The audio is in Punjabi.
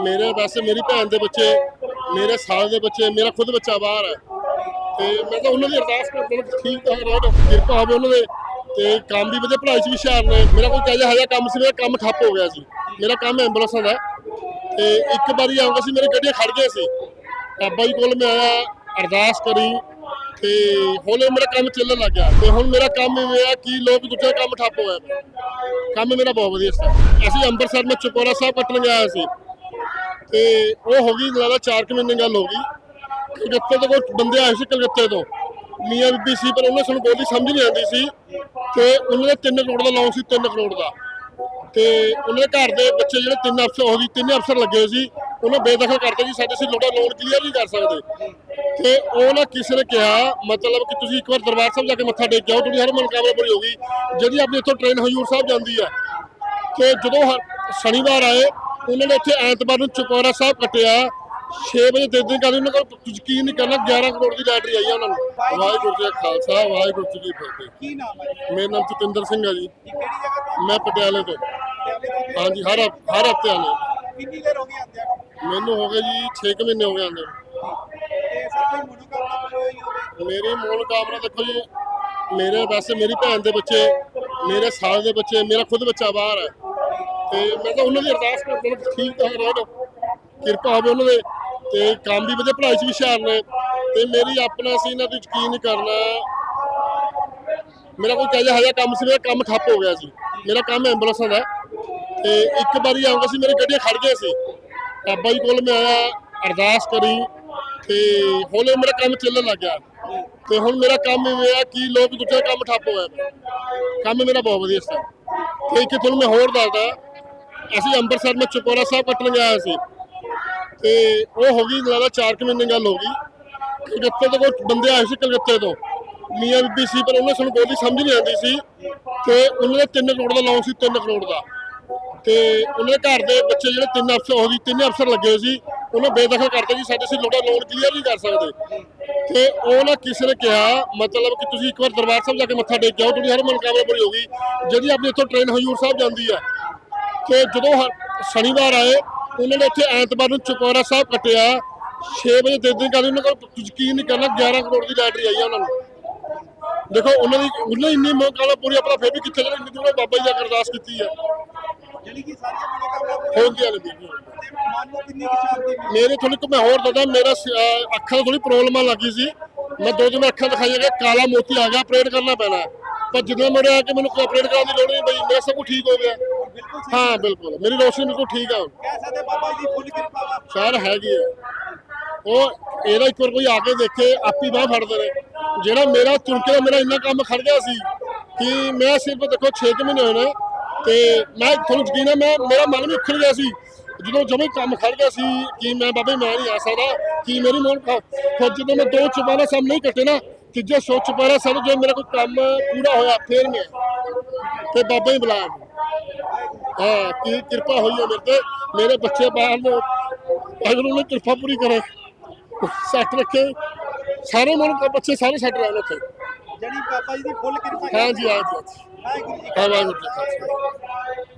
ਮੇਰੇ ਵੈਸੇ ਮੇਰੀ ਭੈਣ ਦੇ ਬੱਚੇ, ਮੇਰੇ ਸਾਲ ਦੇ ਬੱਚੇ, ਮੇਰਾ ਖੁਦ ਬੱਚਾ ਬਾਹਰ ਹੈ। ਤੇ ਮੈਂ ਤਾਂ ਉਹਨਾਂ ਦੀ ਅਰਦਾਸ ਕਰਦਾ ਕਿ ਠੀਕ ਠਾਕ ਰਹਿਣ, ਕਿਰਪਾ ਹੋਵੇ ਉਹਨਾਂ ਦੇ। ਤੇ ਕੰਮ ਵੀ ਵਧੀਆ ਪੜ੍ਹਾਈ 'ਚ ਵੀ ਹੁਸ਼ਿਆਰ ਨੇ। ਮੇਰਾ ਕੋਈ ਕਹਿ ਜਿਹਾ ਕੰਮ ਸੀ, ਮੇਰਾ ਕੰਮ ਠੱਪ ਹੋ ਗਿਆ ਸੀ। ਮੇਰਾ ਕੰਮ ਐਂਬੂਲੈਂਸਾਂ ਦਾ ਹੈ। ਤੇ ਇੱਕ ਵਾਰੀ ਆਉਂਦਾ ਸੀ, ਮੇਰੀ ਗੱਡੀਆਂ ਖੜ ਗਏ ਸੀ। ਬਾਬਾ ਜੀ ਕੋਲ ਮੈਂ ਆਇਆ ਅਰਦਾਸ ਕਰੀ, ਤੇ ਹੌਲੇ ਮੇਰਾ ਕੰਮ ਚੱਲਣ ਲੱਗ ਗਿਆ। ਤੇ ਹੁਣ ਮੇਰਾ ਕੰਮ ਇਵੇਂ ਆ ਕਿ ਲੋਕ ਦੂਜਾ ਕੰਮ ਠੱਪ ਹੋਇਆ ਪਿਆ। ਕੰਮ ਮੇਰਾ ਬਹੁਤ ਵਧੀਆ ਸੀ। ਅਸੀਂ ਅੰਮ੍ਰਿਤਸਰ ਮੈਂ ਚੁਪੋਰਾ ਸਾਹਿਬ ਕੱਟਣ ਗਿਆ ਸੀ। ਤੇ ਉਹ ਹੋ ਗਈ ਜ਼ਿਆਦਾ 4 ਕੁ ਮਹੀਨੇ ਗੱਲ ਹੋ ਗਈ। ਕਲਕੱਤੇ ਤੋਂ ਕੋਈ ਬੰਦੇ ਆਏ ਸੀ ਕਲਕੱਤੇ ਤੋਂ। ਮੀਆਂ ਬੀਬੀ ਸੀ, ਪਰ ਉਹਨੇ ਸਾਨੂੰ ਬੋਲੀ ਸਮਝ ਨਹੀਂ ਆਉਂਦੀ ਸੀ ਤੇ ਉਹਨਾਂ ਦਾ 3 ਕਰੋੜ ਦਾ ਲੋਨ ਸੀ 3 ਕਰੋੜ ਦਾ। ਤੇ ਉਹਨਾਂ ਦੇ ਘਰ ਦੇ ਬੱਚੇ ਜਿਹੜੇ ਤਿੰਨ ਅਫਸਰ ਹੋ ਗਈ ਤਿੰਨ ਅਫਸਰ ਲੱਗੇ ਹੋਏ ਸੀ। ਉਹਨਾਂ ਬੇਦਖਲ ਕਰਦੇ ਜੀ ਸਾਡੇ ਅਸੀਂ ਲੋੜਾ ਲੋਨ ਕਲੀਅਰ ਨਹੀਂ ਕਰ ਸਕਦੇ। ਤੇ ਉਹ ਨਾ ਕਿਸੇ ਨੇ ਕਿਹਾ, ਮਤਲਬ ਕਿ ਤੁਸੀਂ ਇੱਕ ਵਾਰ ਦਰਬਾਰ ਸਾਹਿਬ ਜਾ ਕੇ ਮੱਥਾ ਟੇਕ ਕੇ ਆਓ, ਤੁਹਾਡੀ ਹਰ ਮਨੋਕਾਮਨਾ ਪੂਰੀ ਹੋਗੀ ਜਿਹੜੀ ਆਪਣੀ ਇੱਥੋਂ ਟ੍ਰੇਨ ਹਜੂਰ ਸਾਹਿਬ ਜਾਂਦੀ ਹੈ। ਤੇ ਜਦੋਂ ਹ- ਸ਼ਨੀਵਾਰ ਆਏ ਉਹਨਾਂ ਨੇ ਇੱਥੇ ਐਤਵਾਰ ਨੂੰ ਚੁਪੌਰਾ ਸਾਹਿਬ ਕੱਟਿਆ। 6 ਵਜੇ ਦੇ ਦਿਨ ਕਰਦੇ ਉਹਨਾਂ ਕੋਲ ਯਕੀਨ ਨਹੀਂ ਕਰਨਾ 11 ਕਰੋੜ ਦੀ ਲੈਟਰੀ ਆਈ ਆ ਉਹਨਾਂ ਨੂੰ। ਵਾਹਿਗੁਰੂ ਜੀ ਕਾ ਖਾਲਸਾ ਵਾਹਿਗੁਰੂ ਜੀ ਕੀ ਫਤਿਹ। ਕੀ ਨਾਮ ਹੈ ਜੀ? ਮੇਰਾ ਨਾਮ ਜਤਿੰਦਰ ਸਿੰਘ ਹੈ ਜੀ। ਮੈਂ ਪਟਿਆਲੇ ਤੋਂ? ਹਾਂਜੀ ਹਰ ਹਰ ਹਫ਼ਤੇ ਆਉਂਦੇ ਕਿੰਨੀ ਦੇਰ ਹੋ ਗਈ ਆਂਦਿਆਂ ਨੂੰ ਮੈਨੂੰ ਹੋ ਗਏ ਜੀ 6 ਮਹੀਨੇ ਹੋ ਗਏ ਹੋਵੇ? ਮੇਰੀ ਮੂਲ ਕਾਮਨਾ ਦੇਖੋ ਜੀ ਮੇਰੇ ਵੈਸੇ ਮੇਰੀ ਭੈਣ ਦੇ ਬੱਚੇ ਮੇਰੇ ਸਾਲ ਦੇ ਬੱਚੇ ਮੇਰਾ ਖੁਦ ਬੱਚਾ ਬਾਹਰ ਹੈ। ਤੇ ਮੈਂ ਤਾਂ ਉਹਨਾਂ ਦੀ ਅਰਦਾਸ ਕਰਦਾ ਹਾਂ ਕਿ ਠੀਕ ਠਾਕ ਰਹਿਣ ਕਿਰਪਾ ਹੋਵੇ ਉਹਨਾਂ ਦੇ। ਤੇ ਕੰਮ ਵੀ ਵਧੀਆ, ਪੜ੍ਹਾਈ 'ਚ ਵੀ ਹੁਸ਼ਿਆਰ ਨੇ। ਤੇ ਮੇਰੀ ਆਪਣਾ ਸੀ, ਇਹਨਾਂ ਤੇ ਯਕੀਨ ਨਹੀਂ ਕਰਨਾ। ਮੇਰਾ ਕੋਈ ਕਹਿ ਹਜਾ ਕੰਮ ਸੀ, ਮੇਰਾ ਕੰਮ ਠੱਪ ਹੋ ਗਿਆ ਸੀ। ਮੇਰਾ ਕੰਮ ਐਂਬੂਲੈਂਸਾਂ ਦਾ। ਤੇ ਇੱਕ ਵਾਰੀ ਆਉਂਦਾ ਸੀ, ਮੇਰੀ ਗੱਡੀਆਂ ਖੜ ਗਏ ਸੀ। ਬਾਬਾ ਜੀ ਕੋਲ ਮੈਂ ਆਇਆ, ਅਰਦਾਸ ਕਰੀ। ਤੇ ਹੌਲੇ ਮੇਰਾ ਕੰਮ ਚੱਲਣ ਲੱਗ ਗਿਆ। ਤੇ ਹੁਣ ਮੇਰਾ ਕੰਮ ਇਵੇਂ ਆ ਕਿ ਲੋਕ ਦੂਜਾ ਕੰਮ ਠੱਪ ਹੋਇਆ ਪਿਆ। ਕੰਮ ਮੇਰਾ ਬਹੁਤ ਵਧੀਆ ਸੀ। ਤੇ ਇੱਕ ਤੁਹਾਨੂੰ ਮੈਂ ਹੋਰ ਦੱਸਦਾ। ਅਸੀਂ ਅੰਮ੍ਰਿਤਸਰ ਮੈਂ ਚੁਪੋਰਾ ਸਾਹਿਬ ਕੱਟਣ ਗਿਆ ਸੀ। ਤੇ ਉਹ ਹੋ ਗਈ ਜ਼ਿਆਦਾ 4 ਕੁ ਮਹੀਨੇ ਗੱਲ ਹੋ ਗਈ। ਕਲਕੱਤੇ ਤੋਂ ਕੋਈ ਬੰਦੇ ਆਏ ਸੀ ਕਲਕੱਤੇ ਤੋਂ। ਮੀਆਂ ਬੀਬੀ ਸੀ, ਪਰ ਉਹਨੇ ਸਾਨੂੰ ਬੋਲੀ ਸਮਝ ਨਹੀਂ ਆਉਂਦੀ ਸੀ ਤੇ ਉਹਨਾਂ ਦਾ 3 ਕਰੋੜ ਦਾ ਲੋਨ ਸੀ 3 ਕਰੋੜ ਦਾ। ਤੇ ਉਹਨਾਂ ਦੇ ਘਰ ਦੇ ਬੱਚੇ ਜਿਹੜੇ ਤਿੰਨ ਅਫਸਰ ਹੋ ਗਈ ਤਿੰਨ ਅਫਸਰ ਲੱਗੇ ਹੋਏ ਸੀ। ਉਹਨਾਂ ਬੇਦਖਲ ਕਰਦੇ ਜੀ ਸਾਡੇ ਅਸੀਂ ਲੋੜਾ ਲੋਨ ਕਲੀਅਰ ਨਹੀਂ ਕਰ ਸਕਦੇ। ਤੇ ਉਹ ਨਾ ਕਿਸੇ ਨੇ ਕਿਹਾ, ਮਤਲਬ ਕਿ ਤੁਸੀਂ ਇੱਕ ਵਾਰ ਦਰਬਾਰ ਸਾਹਿਬ ਜਾ ਕੇ ਮੱਥਾ ਟੇਕ ਕੇ ਆਓ, ਤੁਹਾਡੀ ਹਰ ਮਨੋਕਾਮਨਾ ਪੂਰੀ ਹੋਗੀ ਜਿਹੜੀ ਆਪਣੀ ਇੱਥੋਂ ਟ੍ਰੇਨ ਹਜੂਰ ਸਾਹਿਬ ਜਾਂਦੀ ਹੈ ਤੇ ਜਦੋਂ ਸ਼ਨੀਵਾਰ ਆਏ ਉਹਨਾਂ ਨੇ ਇੱਥੇ ਐਤਵਾਰ ਨੂੰ ਚੁਪੌਰਾ ਸਾਹਿਬ ਕੱਟਿਆ। 6 ਵਜੇ ਦੇ ਦਿਨ ਕਰਦੇ ਉਹਨਾਂ ਕੋਲ ਯਕੀਨ ਨਹੀਂ ਕਰਨਾ 11 ਕਰੋੜ ਦੀ ਲੈਟਰੀ ਆਈ ਆ ਉਹਨਾਂ ਨੂੰ। ਦੇਖੋ ਉਹਨਾਂ ਦੀ ਉਹਨਾਂ ਦੀ ਇੰਨੀ ਮਨੋਕਾਮਨਾ ਪੂਰੀ ਆਪਣਾ ਫੇਰ ਵੀ ਕਿੱਥੇ ਜਿਹੜੇ ਇੰਨੀ ਦੂਰੋਂ ਬਾਬਾ ਜੀ ਕੇ ਅਰਦਾਸ ਕੀਤੀ ਹੈ ਜਿਹੜੀ ਕਿ ਸਾਰੀਆਂ ਮਨੋਕਾਮਨਾ ਹੋ ਗਿਆ ਨੇ ਮੇਰੇ ਮੈਂ ਹੋਰ ਦੱਸਾਂ ਮੇਰਾ ਅੱਖਾਂ ਥੋੜੀ ਪ੍ਰੋਬਲਮ ਲੱਗੀ ਸੀ। ਮੈਂ ਦੋ ਦਿਨ ਅੱਖਾਂ ਦਿਖਾਈਆਂ ਕਿ ਕਾਲਾ ਮੋਤੀ ਆ ਗਿਆ ਆਪਰੇਟ ਕਰਨਾ ਪੈਣਾ। ਪਰ ਜਦੋਂ ਮੇਰੇ ਆ ਕੇ ਮੈਨੂੰ ਆਪਰੇਟ ਕਰਾਉਣ ਦੀ ਲੋੜ ਨਹੀਂ ਪਈ ਮੇਰਾ ਸਭ ਕੁਝ ਠੀਕ ਹੋ ਗਿਆ। ਹਾਂ ਬਿਲਕੁਲ। ਮੇਰੀ ਰੋਸ਼ਨੀ ਬਿਲਕੁਲ ਠੀਕ ਆ। ਹੁਣ ਕਹਿ ਸਕਦੇ ਬਾਬਾ ਜੀ ਫੁੱਲ ਕਿਰਪਾ ਵਾ। ਸ਼ਹਿਰ ਹੈਗੀ ਹੈ ਉਹ ਇਹਦਾ ਇੱਕ ਵਾਰ ਕੋਈ ਆ ਕੇ ਦੇਖੇ ਆਪੀ ਬਾਹ ਫੜਦੇ ਨੇ। ਜਿਹੜਾ ਮੇਰਾ ਦਾ ਮੇਰਾ ਇੰਨਾ ਕੰਮ ਖੜ ਗਿਆ ਸੀ ਕਿ ਮੈਂ ਸਿਰਫ ਦੇਖੋ 6 ਮਹੀਨੇ ਹੋਏ ਨੇ ਤੇ ਮੈਂ ਤੁਹਾਨੂੰ ਯਕੀਨ ਹੈ ਮੈਂ ਮੇਰਾ ਮਨ ਵੀ ਉੱਖੜ ਗਿਆ ਸੀ। ਜਦੋਂ ਜਮੇ ਕੰਮ ਖੜ ਗਿਆ ਸੀ ਕਿ ਮੈਂ ਬਾਬੇ ਮੈਂ ਨਹੀਂ ਆ ਸਕਦਾ ਕਿ ਮੇਰੀ ਮੋਨ ਫਿਰ ਜਦੋਂ ਮੈਂ ਦੋ ਚੁਬਾਰਾ ਸਭ ਨਹੀਂ ਕੱਟੇ ਨਾ ਤੀਜੇ ਸੋ ਚੁਬਾਰਾ ਸਭ ਜੋ ਮੇਰਾ ਕੋਈ ਕੰਮ ਪੂਰਾ ਹੋਇਆ ਫੇਰ ਮੈਂ ਤੇ ਬਾਬਾ ਹੀ ਬੁਲਾਇਆ। ਹਾਂ ਕੀ ਕਿਰਪਾ ਹੋਈ ਹੈ ਮੇਰੇ ਤੇ? ਮੇਰੇ ਬੱਚੇ ਬਾਹਰ ਨੇ ਵਾਹਿਗੁਰੂ ਨੇ ਕਿਰਪਾ ਪੂਰੀ ਕਰੇ। ਸੱਟ ਰੱਖੇ। ਸਾਰੇ ਮਨ ਬੱਚੇ ਸਾਰੇ ਸੱਟ ਰਹੇ ਨੇ ਉੱਥੇ। ਜਿਹੜੀ ਬਾਬਾ ਜੀ ਦੀ ਫੁੱਲ ਕਿਰਪਾ ਹਾਂ ਜੀ ਹਾਂ ਜੀ ਵਾਹਿਗੁਰੂ ਜੀ ਹਾਂ ਵਾਹਿਗੁਰੂ ਜੀ ਕਾ ਖਾਲਸਾ।